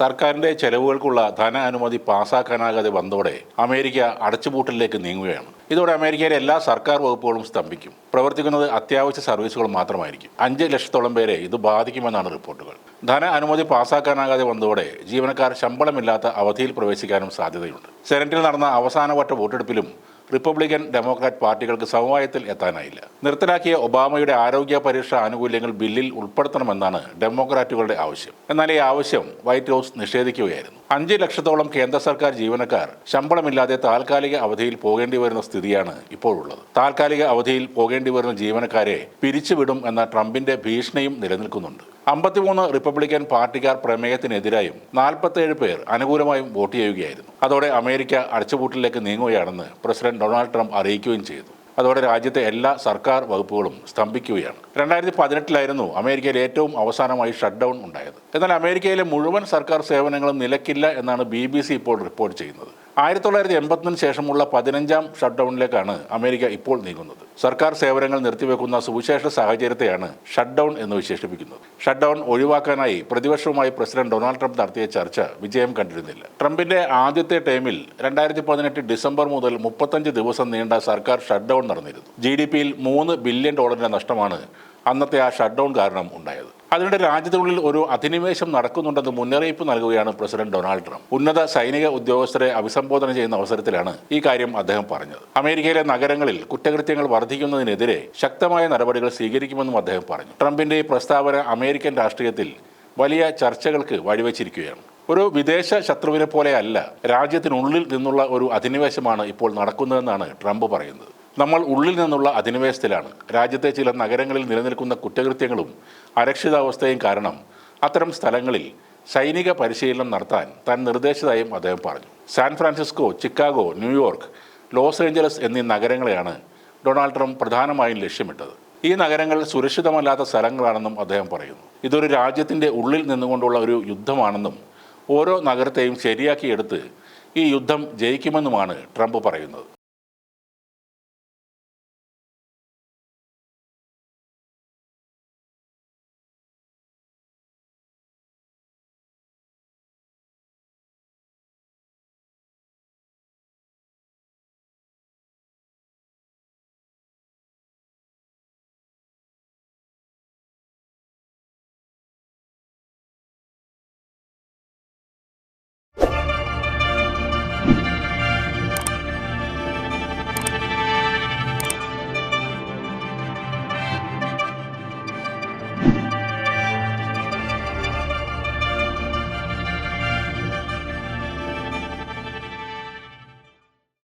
സർക്കാരിന്റെ ചെലവുകൾക്കുള്ള ധന അനുമതി പാസാക്കാനാകാതെ വന്നതോടെ അമേരിക്ക അടച്ചുപൂട്ടലിലേക്ക് നീങ്ങുകയാണ്. ഇതോടെ അമേരിക്കയിലെ എല്ലാ സർക്കാർ വകുപ്പുകളും സ്തംഭിക്കും. പ്രവർത്തിക്കുന്നത് അത്യാവശ്യ സർവീസുകൾ മാത്രമായിരിക്കും. അഞ്ച് ലക്ഷത്തോളം പേരെ ഇത് ബാധിക്കുമെന്നാണ് റിപ്പോർട്ടുകൾ. ധന അനുമതി പാസാക്കാനാകാതെ വന്നതോടെ ജീവനക്കാർ ശമ്പളമില്ലാത്ത അവധിയിൽ പ്രവേശിക്കാനും സാധ്യതയുണ്ട്. സെനറ്റിൽ നടന്ന അവസാനവട്ട വോട്ടെടുപ്പിലും റിപ്പബ്ലിക്കൻ ഡെമോക്രാറ്റ് പാർട്ടികൾക്ക് സമവായത്തിൽ എത്താനായില്ല. നിർത്തലാക്കിയ ഒബാമയുടെ ആരോഗ്യ പരീക്ഷ ആനുകൂല്യങ്ങൾ ബില്ലിൽ ഉൾപ്പെടുത്തണമെന്നാണ് ഡെമോക്രാറ്റുകളുടെ ആവശ്യം. എന്നാൽ ഈ ആവശ്യം വൈറ്റ് ഹൗസ് നിഷേധിക്കുകയായിരുന്നു. അഞ്ച് ലക്ഷത്തോളം കേന്ദ്ര സർക്കാർ ജീവനക്കാർ ശമ്പളമില്ലാതെ താൽക്കാലിക അവധിയിൽ പോകേണ്ടി വരുന്ന സ്ഥിതിയാണ് ഇപ്പോഴുള്ളത്. താൽക്കാലിക അവധിയിൽ പോകേണ്ടി വരുന്ന ജീവനക്കാരെ പിരിച്ചുവിടും എന്ന ട്രംപിന്റെ ഭീഷണിയും നിലനിൽക്കുന്നുണ്ട്. അമ്പത്തിമൂന്ന് റിപ്പബ്ലിക്കൻ പാർട്ടിക്കാർ പ്രമേയത്തിനെതിരായും നാൽപ്പത്തേഴ് പേർ അനുകൂലമായും വോട്ട് ചെയ്യുകയായിരുന്നു. അതോടെ അമേരിക്ക അടച്ചുപൂട്ടിലേക്ക് നീങ്ങുകയാണെന്ന് പ്രസിഡന്റ് ഡൊണാൾഡ് ട്രംപ് അറിയിക്കുകയും ചെയ്തു. അതോടെ രാജ്യത്തെ എല്ലാ സർക്കാർ വകുപ്പുകളും സ്തംഭിക്കുകയാണ്. രണ്ടായിരത്തി പതിനെട്ടിലായിരുന്നു അമേരിക്കയിൽ ഏറ്റവും അവസാനമായി ഷട്ട് ഡൗൺ ഉണ്ടായത്. എന്നാൽ അമേരിക്കയിലെ മുഴുവൻ സർക്കാർ സേവനങ്ങളും നിലക്കില്ല എന്നാണ് ബി ഇപ്പോൾ റിപ്പോർട്ട് ചെയ്യുന്നത്. ആയിരത്തി തൊള്ളായിരത്തി എൺപത്തിന് ശേഷമുള്ള പതിനഞ്ചാം ഷട്ട് ഡൗണിലേക്കാണ് അമേരിക്ക ഇപ്പോൾ നീങ്ങുന്നത്. സർക്കാർ സേവനങ്ങൾ നിർത്തിവെക്കുന്ന സുവിശേഷ സാഹചര്യത്തെയാണ് ഷട്ട്ഡൗൺ എന്ന് വിശേഷിപ്പിക്കുന്നത്. ഷട്ട് ഡൗൺ ഒഴിവാക്കാനായി പ്രതിപക്ഷവുമായി പ്രസിഡന്റ് ഡൊണാൾഡ് ട്രംപ് നടത്തിയ ചർച്ച വിജയം കണ്ടിരുന്നില്ല. ട്രംപിന്റെ ആദ്യത്തെ ടൈമിൽ രണ്ടായിരത്തി പതിനെട്ട് ഡിസംബർ മുതൽ മുപ്പത്തഞ്ച് ദിവസം നീണ്ട സർക്കാർ ഷട്ട് ഡൗൺ നടന്നിരുന്നു. ജി ഡി പിയിൽ മൂന്ന് ബില്യൺ ഡോളറിന്റെ നഷ്ടമാണ് അന്നത്തെ ആ ഷട്ട് ഡൗൺ കാരണം ഉണ്ടായത്. അതിനിടെ രാജ്യത്തിനുള്ളിൽ ഒരു അധിനിവേശം നടക്കുന്നുണ്ടെന്ന് മുന്നറിയിപ്പ് നൽകുകയാണ് പ്രസിഡന്റ് ഡൊണാൾഡ് ട്രംപ്. ഉന്നത സൈനിക ഉദ്യോഗസ്ഥരെ അഭിസംബോധന ചെയ്യുന്ന അവസരത്തിലാണ് ഈ കാര്യം അദ്ദേഹം പറഞ്ഞത്. അമേരിക്കയിലെ നഗരങ്ങളിൽ കുറ്റകൃത്യങ്ങൾ വർദ്ധിക്കുന്നതിനെതിരെ ശക്തമായ നടപടികൾ സ്വീകരിക്കുമെന്നും അദ്ദേഹം പറഞ്ഞു. ട്രംപിന്റെ ഈ പ്രസ്താവന അമേരിക്കൻ രാഷ്ട്രീയത്തിൽ വലിയ ചർച്ചകൾക്ക് വഴിവെച്ചിരിക്കുകയാണ്. ഒരു വിദേശ ശത്രുവിനെ പോലെയല്ല രാജ്യത്തിനുള്ളിൽ നിന്നുള്ള ഒരു അധിനിവേശമാണ് ഇപ്പോൾ നടക്കുന്നതെന്നാണ് ട്രംപ് പറയുന്നത്. നമ്മൾ ഉള്ളിൽ നിന്നുള്ള അധിനിവേശത്തിലാണ്. രാജ്യത്തെ ചില നഗരങ്ങളിൽ നിലനിൽക്കുന്ന കുറ്റകൃത്യങ്ങളും അരക്ഷിതാവസ്ഥയും കാരണം അത്തരം സ്ഥലങ്ങളിൽ സൈനിക പരിശീലനം നടത്താൻ താൻ നിർദ്ദേശിച്ചതായും അദ്ദേഹം പറഞ്ഞു. San Francisco Chicago New York Los Angeles എന്നീ നഗരങ്ങളെയാണ് ഡൊണാൾഡ് ട്രംപ് പ്രധാനമായും ലക്ഷ്യമിട്ടത്. ഈ നഗരങ്ങൾ സുരക്ഷിതമല്ലാത്ത സ്ഥലങ്ങളാണെന്നും അദ്ദേഹം പറയുന്നു. ഇതൊരു രാജ്യത്തിന്റെ ഉള്ളിൽ നിന്നുകൊണ്ടുള്ള ഒരു യുദ്ധമാണെന്നും ഓരോ നഗരത്തെയും ശരിയാക്കിയെടുത്ത് ഈ യുദ്ധം ജയിക്കുമെന്നുമാണ് ട്രംപ് പറയുന്നത്.